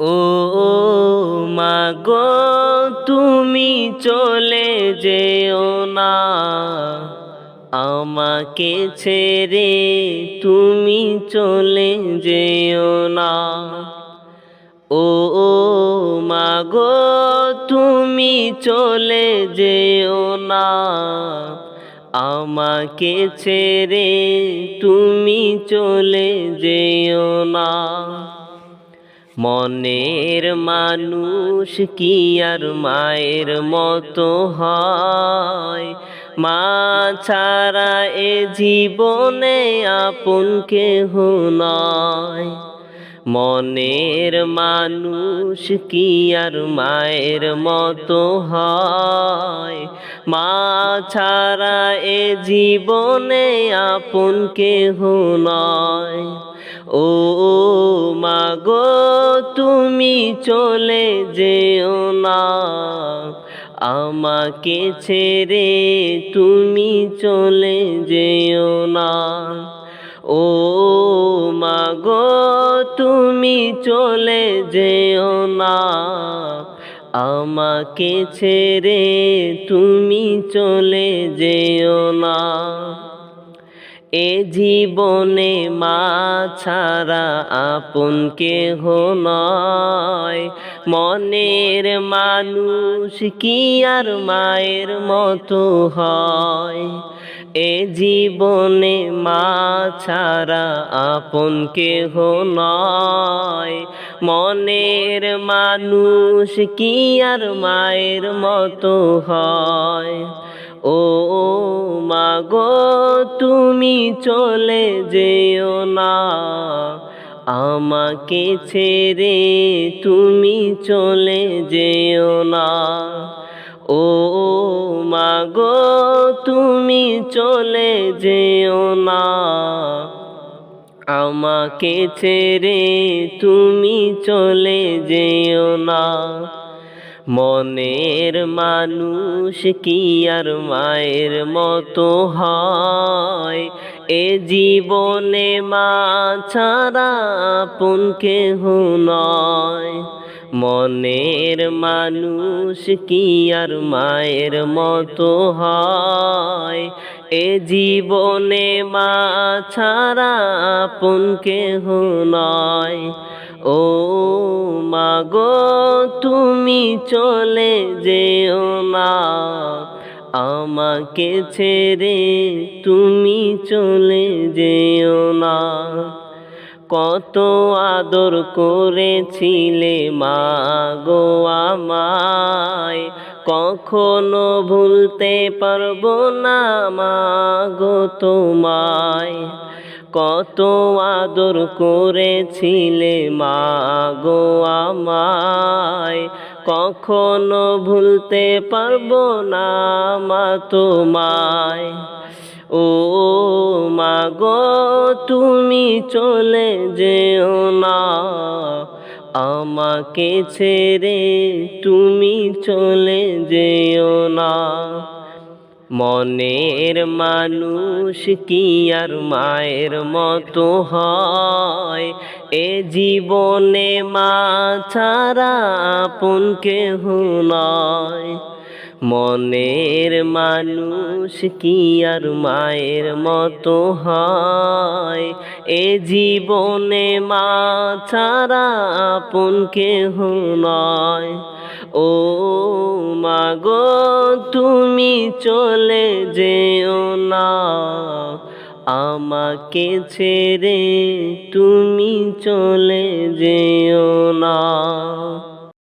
ও মাগো তুমি চলে যেও না। আমাকে ছেড়ে তুমি চলে যেও না। ও মাগো তুমি চলে যেও না। আমাকে ছেড়ে তুমি চলে যেও না। মনের মানুষ কি আর মায়ের মতো হয়? মা ছাড়া এ জীবনে আপন কেহ নয়। মনের মানুষ কি আর মায়ের মতো হয়? মা ছাড়া এ জীবনে আপন কেহ নয়। ও মাগো তুমি চলে যেও না। আমাকে ছেড়ে তুমি চলে যেও না। ও মাগো তুমি চলে যেও না। আমাকে ছেড়ে তুমি চলে যেও না। এ জীবনে মা ছাড়া আপন কেহ নয়। মনের মানুষ কি আর মায়ের মতো হয়? এ জীবনে মা ছাড়া আপন কেহ নয়। মনের মানুষ কি আর মায়ের মতো হয়? ও মাগো, তুমি চলে যেও না। আমাকে ছেড়ে তুমি চলে যেও না। ও মাগো, তুমি চলে যেও না। আমাকে ছেড়ে তুমি চলে যেও না। মনের মানুষ কি আর মায়ের মতো হয়? এ জীবনে মা ছাড়া পুনকে কেহ নয়। মনের মানুষ কি আর মায়ের মতো হয়? এ জীবনে মা ছাড়া আপন নয়। ও মাগো তুমি চলে যেও না। আমাকে ছেড়ে তুমি চলে যেও না। কত আদর করেছিলে মা গো আমায়। কখনো ভুলতে পারব না মা গো তোমায়। কত আদর করেছিলে মা গো আমায়। কখনো ভুলতে পারব না মা তোমায়। ও মা গো, তুমি চলে যেও না। আমাকে ছেড়ে তুমি চলে যেও না। মনের মানুষ কি আর মায়ের মতো হয়? এ জীবনে মা ছাড়া আপন কেহ নয়। মনের মানুষ কি আর মায়ের মতো হয়? এ জীবনে মা ছাড়া আপন কেহ নয়। ও মাগো তুমি চলে যেও না। আমাকে ছেড়ে তুমি চলে যেও